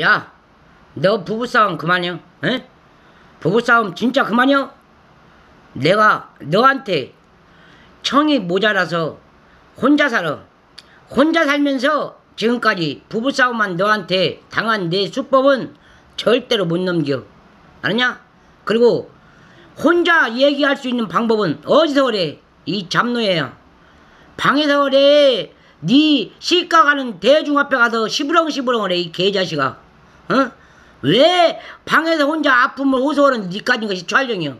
야, 너 부부싸움 그만이요. 에? 부부싸움 진짜 그만이요. 내가 너한테 청이 모자라서 혼자 살아. 혼자 살면서 지금까지 부부싸움만 너한테 당한 내 수법은 절대로 못 넘겨. 알았냐? 그리고 혼자 얘기할 수 있는 방법은 어디서 그래? 이 잡노예야. 방에서 그래. 네 시가 가는 대중 앞에 가서 시부렁시부렁 그래 이 개자식아. 어? 왜 방에서 혼자 아픔을 호소하는 니까진 것이 촬영이여?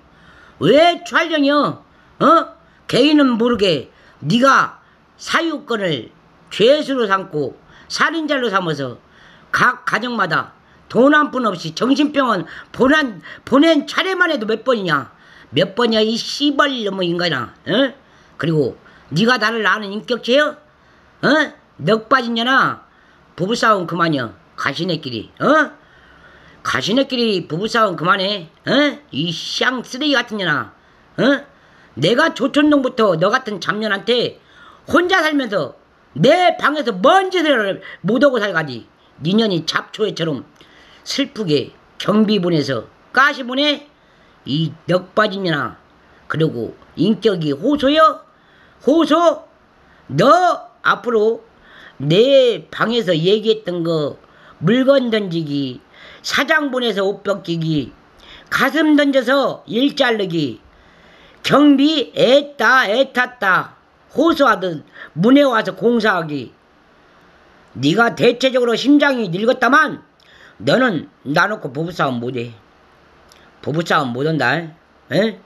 왜 촬영이여? 어? 개인은 모르게 네가 사유권을 죄수로 삼고 살인자로 삼아서 각 가정마다 돈 한 푼 없이 정신병원 보낸, 보낸 차례만 해도 몇 번이냐? 몇 번이야 이 씨발 놈의 인간아. 어? 그리고 네가 나를 아는 인격체여? 어? 넉 빠진 년아 부부싸움 그만이여. 가시네끼리. 어? 가시네끼리 부부싸움 그만해. 어? 이샹 쓰레기 같은 년아. 어? 내가 조천동부터 너 같은 잡년한테 혼자 살면서 내 방에서 먼 짓을 못하고 살가지. 니년이 잡초애처럼 슬프게 경비 보내서 가시 보내? 이 넉빠진 년아. 그리고 인격이 호소여? 호소? 너 앞으로 내 방에서 얘기했던 거 물건 던지기, 사장 보내서 옷 벗기기, 가슴 던져서 일 자르기, 경비 애따 애탔다 호소하듯 문에 와서 공사하기. 네가 대체적으로 심장이 늙었다만 너는 나놓고 부부싸움 못해. 부부싸움 못한다. 에?